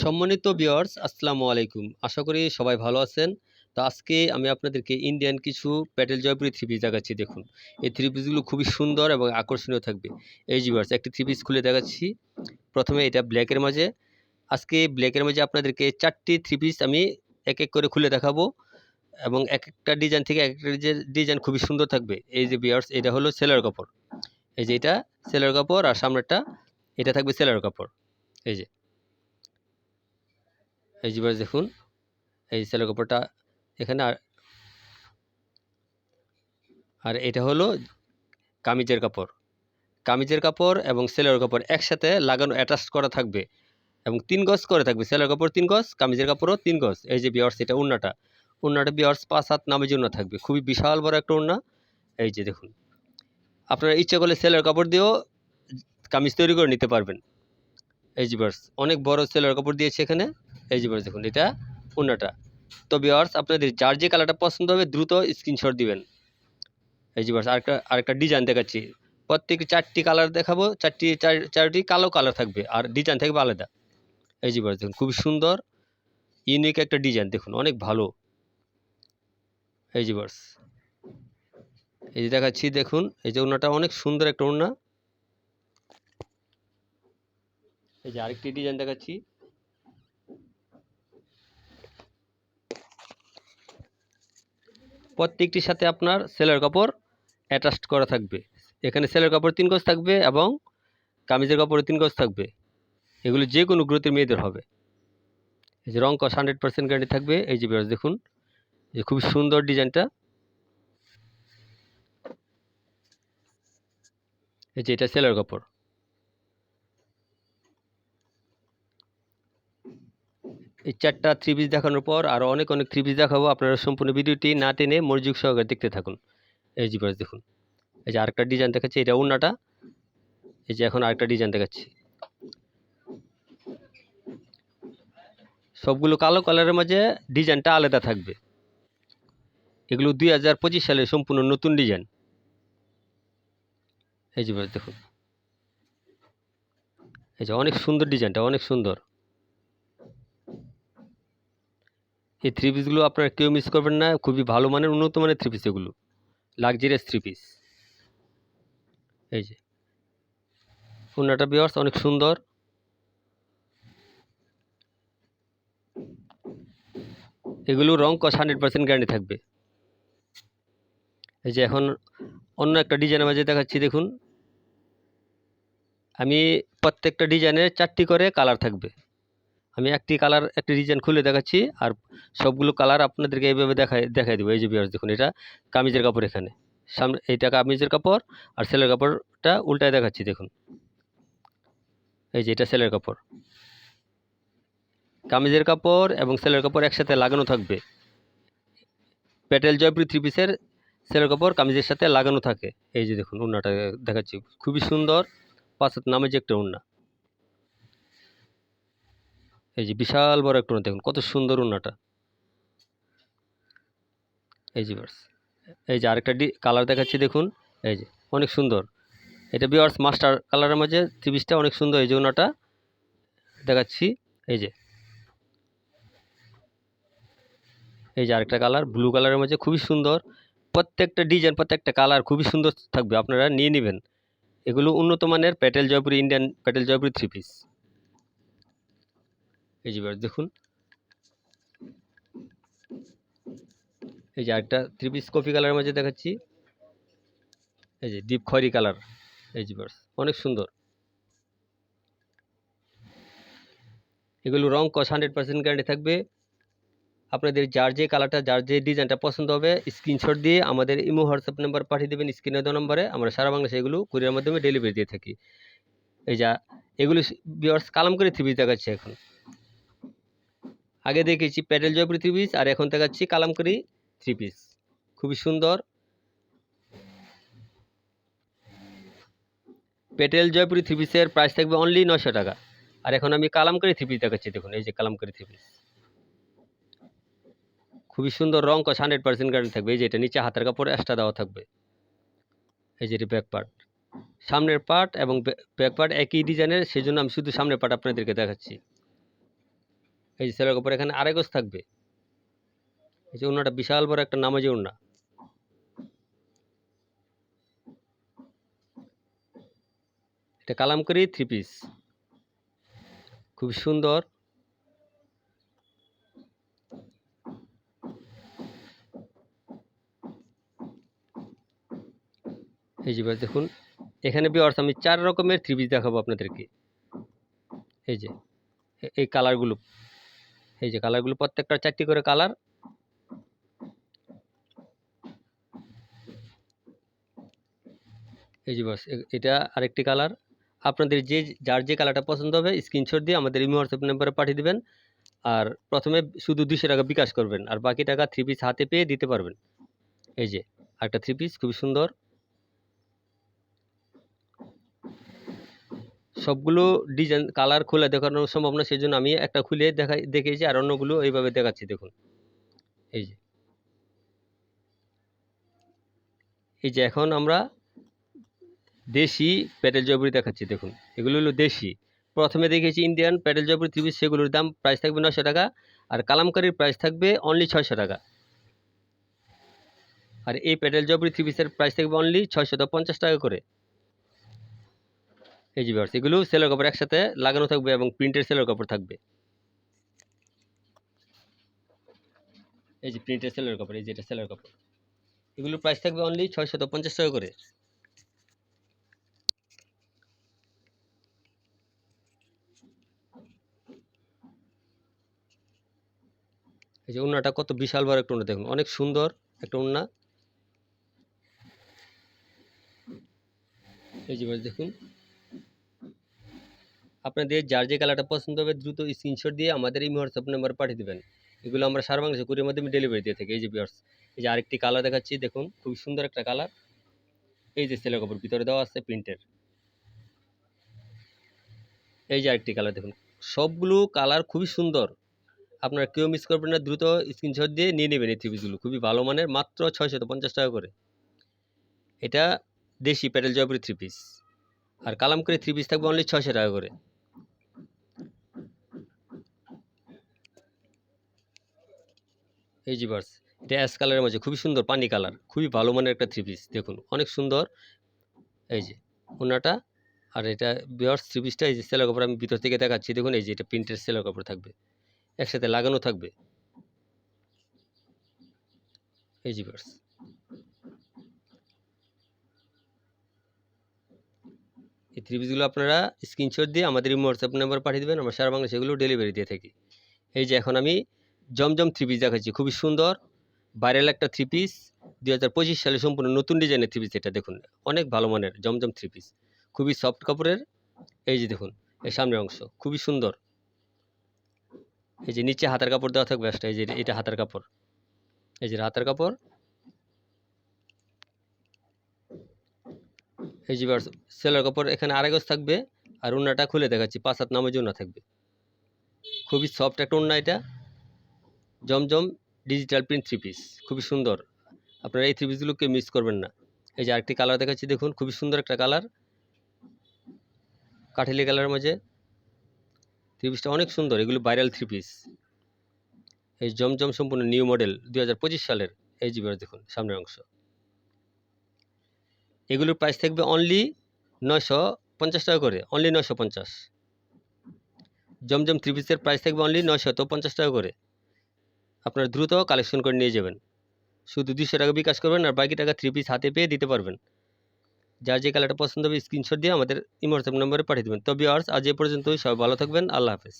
সম্মানিত ভিউয়ার্স আসসালামু আলাইকুম। আশা করি সবাই ভালো আছেন। তো আজকে আমি আপনাদেরকে ইন্ডিয়ান কিছু প্যাটেল জয়পুরি থ্রি পিস দেখাচ্ছি, দেখুন। এই থ্রি পিসগুলো খুবই সুন্দর এবং আকর্ষণীয় থাকবে। এই যে ভিউয়ার্স একটি থ্রি পিস খুলে দেখাচ্ছি। প্রথমে এটা ব্ল্যাকের মাঝে। আজকে ব্ল্যাকের মাঝে আপনাদেরকে চারটি থ্রি পিস আমি এক এক করে খুলে দেখাবো এবং এক একটা ডিজাইন থেকে এক একটা ডিজাইন খুবই সুন্দর থাকবে। এই যে ভিউয়ার্স এটা হলো সেলার কাপড়। এই যে এটা সেলার কাপড় আর সামনেরটা, এটা থাকবে সেলার কাপড়। এই যে। এই যে দেখুন, এই সেলো কাপড়টা, এখানে আর এটা হলো কামিজের কাপড়। কামিজের কাপড় এবং সেলোর কাপড় একসাথে লাগানো অ্যাটাচ করা থাকবে এবং তিন গজ করে থাকবে। সেলোর কাপড় তিন গজ, কামিজের কাপড়ও তিন গজ। এই যে বিয়ার্স এটা উন্নাটা। উন্নাটা বিয়ার্স পাঁচ হাত নামে উন্না থাকবে। খুবই বিশাল বড় একটা উন্না। এই যে দেখুন, আপনারা ইচ্ছে করলে সেলোর কাপড় দিয়েও কামিজ তৈরি করে নিতে পারবেন। এই যে বার্স অনেক বড় সেলোর কাপড় দিয়েছে এখানে। এই যে দেখুন, এটা অন্যটা তো বিয়ার্স আপনাদের যার যে কালারটা পছন্দ হবে, দ্রুত স্ক্রিনশট দিবেন। এই যে বার্স আরেকটা আরেকটা ডিজাইন দেখাচ্ছি। প্রত্যেক চারটি কালার দেখাবো, চারটি, চার, চারটি কালো কালার থাকবে, আর ডিজাইন থাকবে আলাদা। এই যে বার্স দেখুন খুবই সুন্দর ইউনিক একটা ডিজাইন দেখুন, অনেক ভালো। এই যে বার্স এই যে দেখাচ্ছি, দেখুন, এই যে ওনাটা অনেক সুন্দর একটা ওনা এই যে আরেকটি ডিজাইন দেখাচ্ছি। প্রত্যেকটির সাথে আপনার সেলের কাপড় অ্যাটাচড করা থাকবে। এখানে সেলের কাপড় তিন গজ থাকবে এবং কামিজের কাপড় তিন গজ থাকবে। এগুলো যে কোনো গ্রোথের মেয়েদের হবে। এই যে রং কস হান্ড্রেড পার্সেন্ট গ্যারান্টি থাকবে। এই যে বেরোজ দেখুন, যে খুব সুন্দর ডিজাইনটা। এই যে এটা সেলের কাপড়। এই চারটা থ্রি পিস দেখানোর পর আরও অনেক অনেক থ্রি পিস দেখাবো। আপনারা সম্পূর্ণ ভিডিওটি না টেনে মনোযোগ সহকারে দেখতে থাকুন। এই বাস দেখুন। এই যে আরেকটা ডিজাইন দেখাচ্ছি, এটা অন্যটা এই যে এখন আরেকটা ডিজাইন দেখাচ্ছি। সবগুলো কালো কালারের মাঝে ডিজাইনটা আলাদা থাকবে। এগুলো দুই হাজার পঁচিশ সালের সম্পূর্ণ নতুন ডিজাইন এই যে দেখুন। এই যে অনেক সুন্দর ডিজাইনটা অনেক সুন্দর। এই থ্রি পিসগুলো আপনারা কেউ মিস করবেন না, খুবই ভালো মানের, উন্নত মানের থ্রি পিস এগুলো। লাক্সারিয়াস থ্রি পিস এই যে। ওনাটা বিয়ার্স অনেক সুন্দর। এগুলো রং কস হান্ড্রেড পার্সেন্ট গ্যারান্টি থাকবে। এই যে এখন অন্য একটা ডিজাইনের মাঝে দেখাচ্ছি, দেখুন। আমি প্রত্যেকটা ডিজাইনের চারটি করে কালার থাকবে। আমি একটি কালার একটি ডিজাইন খুলে দেখাচ্ছি আর সবগুলো কালার আপনাদেরকে এইভাবে দেখাই দেখাই দেবো। এই যে বিয়ার্স দেখুন, এটা কামিজের কাপড় এখানে। সামনে, এইটা কামিজের কাপড় আর সেলের কাপড়টা উল্টায় দেখাচ্ছি, দেখুন। এই যে এটা সেলের কাপড়। কামিজের কাপড় এবং সেলের কাপড় একসাথে লাগানো থাকবে। প্যাটেল জয়পুরি থ্রি পিসের সেলের কাপড় কামিজের সাথে লাগানো থাকে। এই যে দেখুন উন্নাটা দেখাচ্ছি। খুবই সুন্দর, পাঁচ নামে যে একটা উন্না এই যে বিশাল বড় একটা দেখুন কত সুন্দর উন্নাটা এই যে বার্স এই যে আরেকটা ডি কালার দেখাচ্ছি দেখুন, এই যে অনেক সুন্দর। এটা বিয়ার্স মাস্টার কালারের মাঝে ত্রিপিসটা অনেক সুন্দর, এই যে উন্নাটা দেখাচ্ছি, এই যে। এই যে আরেকটা কালার ব্লু কালারের মাঝে খুবই সুন্দর। প্রত্যেকটা ডিজাইন প্রত্যেকটা কালার খুবই সুন্দর থাকবে, আপনারা নিয়ে নেবেন। এগুলো উন্নত মানের Patel Jaipuri Indian Patel Jaipuri three piece এই যে এবার দেখুন। এই যে আরেকটা থ্রি পিস কফি কালারের মাঝে দেখাচ্ছি। এই যে ডিপ খয়রি কালার এই যে অনেক সুন্দর। এগুলো রং কস হান্ড্রেড পার্সেন্ট গ্যারান্টি থাকবে। আপনাদের যার যে কালারটা যার যে ডিজাইনটা পছন্দ হবে স্ক্রিনশট দিয়ে আমাদের ইমো হোয়াটসঅ্যাপ নাম্বার পাঠিয়ে দেবেন স্ক্রিনে দেওয়া নম্বরে। আমরা সারা বাংলাদেশে এগুলো কুরিয়ার মাধ্যমে ডেলিভারি দিয়ে থাকি। এই যা, এগুলো বিয়ার্স কালাম করে থ্রি দেখাচ্ছে এখন। আগে দেখেছি প্যাটেল জয়পুরি থ্রি পিস আর এখন দেখাচ্ছি কালামকারি থ্রি পিস খুবই সুন্দর। প্যাটেল জয়পুরি থ্রি পিসের প্রাইস থাকবে অনলি নশো টাকা। আর এখন আমি কালামকারি থ্রি পিস দেখাচ্ছি, দেখুন, এই যে কালামকারি থ্রি পিস খুবই সুন্দর রং, কস হান্ড্রেড পার্সেন্ট গ্যারান্টি থাকবে। এই যে এটা নিচে হাতের কাপড় এক্সট্রা দেওয়া থাকবে। এই যে ব্যাক পার্ট সামনের পার্ট এবং ব্যাক পার্ট একই ডিজাইনের সেই জন্য আমি শুধু সামনের পার্ট আপনাদেরকে দেখাচ্ছি। এই যে সেলোর কাপড় এখানে আড়াই গজ থাকবে। এই যে ওনাটা বিশাল বড় একটা নামাজি ওড়না এটা কালামকারি থ্রি পিস খুব সুন্দর। এই যে দেখুন, এখানে বিয়ার্স আমি চার রকমের থ্রি পিস দেখাবো আপনাদেরকে। এই যে, এই কালারগুলো এই যে কালারগুলো প্রত্যেকটা চারটি করে কালার এই যে বস এটা আরেকটি কালার আপনাদের যে, যার যে কালারটা পছন্দ হবে স্ক্রিনশট দিয়ে আমাদের ইমি হোয়াটসঅ্যাপ নাম্বারে পাঠিয়ে দেবেন। আর প্রথমে শুধু দুশো টাকা বিকাশ করবেন, আর বাকি টাকা থ্রি পিস হাতে পেয়ে দিতে পারবেন। এই যে একটা থ্রি পিস খুবই সুন্দর। সবগুলো ডিজাইন কালার খুলে দেখানো সম্ভব না সেই জন্য আমি একটা খুলে দেখাই, দেখিয়েছি আর অন্যগুলো এইভাবে দেখাচ্ছি, দেখুন। এই যে। এই যে এখন আমরা দেশি প্যাটেল জবরি দেখাচ্ছি, দেখুন। এগুলো হলো দেশি। প্রথমে দেখেছি ইন্ডিয়ান প্যাটেল জবরি পিস সেগুলোর দাম প্রাইস থাকবে নশো টাকা আর কালামকারির প্রাইস থাকবে অনলি ছয়শো টাকা। আর এই প্যাটেল জবরি থ্রি পিসের প্রাইস থাকবে অনলি ছয়শত পঞ্চাশ টাকা করে। এই যে এগুলো সেলোর কাপড় একসাথে লাগানো থাকবে এবং প্রিন্টের সেলোর কাপড় থাকবে। এই যে প্রিন্টের সেলোর কাপড়, এই যে এটা সেলোর কাপড়। এগুলোর প্রাইস থাকবে অনলি ছয়শত পঞ্চাশ টাকা করে। এই যে উন্নাটা কত বিশাল বড় একটা উন্না দেখুন। অনেক সুন্দর একটা উন্না এই যে দেখুন। আপনাদের যার যে কালারটা পছন্দ হবে দ্রুত স্ক্রিনশট দিয়ে আমাদের এই হোয়াটসঅ্যাপ নাম্বার পাঠিয়ে দেবেন। এগুলো আমরা সারা বাংলাদেশে কুরিয়ার মাধ্যমে ডেলিভারি দিয়ে থাকি। এই যে বিয়ার্স এই যে আরেকটি কালার দেখাচ্ছি, দেখুন খুব সুন্দর একটা কালার এই যে সেলো কাপড়, ভিতরে দেওয়া আছে প্রিন্টের এই যে আরেকটি কালার দেখুন, সবগুলো কালার খুবই সুন্দর। আপনারা কেউ মিস করবেন না, দ্রুত স্ক্রিনশট দিয়ে নিয়ে নেবেন এই থ্রি পিসগুলো খুবই ভালো মানের, মাত্র ছয়শত পঞ্চাশ টাকা করে। এটা দেশি প্যাটেল জয়পুরি থ্রি পিস আর কালামকারি থ্রি পিস থাকবে অনলি ছয়শো টাকা করে। এই যে এটা অ্যাশ কালারের মাঝে খুবই সুন্দর পানি কালার খুবই ভালো মানের একটা থ্রি পিস দেখুন, অনেক সুন্দর। এই যে, ওনাটা, আর এটা বিয়ার্স থ্রি পিসটা এই যে সেলো কাপড় আমি ভিতর থেকে দেখাচ্ছি, দেখুন, এই যে এটা প্রিন্টের সেলো কাপড় থাকবে, একসাথে লাগানো থাকবে। এই যে এই থ্রি পিসগুলো আপনারা স্ক্রিনশট দিয়ে আমাদের হোয়াটসঅ্যাপ নাম্বার পাঠিয়ে দেবেন, আমরা সারা বাংলা সেগুলো ডেলিভারি দিয়ে থাকি। এই যে, এখন আমি জমজম থ্রি পিস দেখাচ্ছি, খুবই সুন্দর। ভাইরাল একটা থ্রি পিস দুই হাজার পঁচিশ সালে সম্পূর্ণ নতুন ডিজাইনের থ্রি পিস এটা, দেখুন, অনেক ভালো মানের জমজম থ্রি পিস খুবই সফট কাপড়ের, এই যে দেখুন এই সামনের অংশ, খুবই সুন্দর। এই যে নিচে হাতার কাপড় দেওয়া থাকবে একটা এই যে এটা হাতার কাপড়। এই যে হাতার কাপড়। এই যে সেলার কাপড়, এখানে আড়াই গজ থাকবে, আর উন্নাটা খুলে দেখাচ্ছি, পাঁচ হাত নামের জন্য থাকবে। খুবই সফট একটা উন্না এটা। Zamzam digital print three piece খুবই সুন্দর। আপনারা এই থ্রি পিসগুলোকে মিস করবেন না। এই যে আরেকটি কালার দেখাচ্ছি, দেখুন, খুবই সুন্দর একটা কালার কাঠেলি কালারের মাঝে। থ্রি পিসটা অনেক সুন্দর, এগুলো ভাইরাল থ্রি পিস এই জমজম সম্পূর্ণ নিউ মডেল দু হাজার পঁচিশ সালের। এই জিবার দেখুন, সামনের অংশ। এগুলোর প্রাইস থাকবে অনলি নয়শো পঞ্চাশ টাকা করে অনলি নয়শো পঞ্চাশ। জমজম থ্রি পিসের প্রাইস থাকবে অনলি নয়শো তো পঞ্চাশ টাকা করে। আপনারা দ্রুত কালেকশন করে নিয়ে যাবেন। শুধু দুশো টাকা বিকাশ করবেন আর বাকি টাকা থ্রি পিস হাতে পেয়ে দিতে পারবেন। যার যে কালারটা পছন্দ হবে স্ক্রিনশট দিয়ে আমাদের ইমোয়াটসঅ্যাপ নম্বরে পাঠিয়ে দেবেন। তো বিয়ার্স আজ এ পর্যন্তই। সবাই ভালো থাকবেন। আল্লাহ হাফেজ।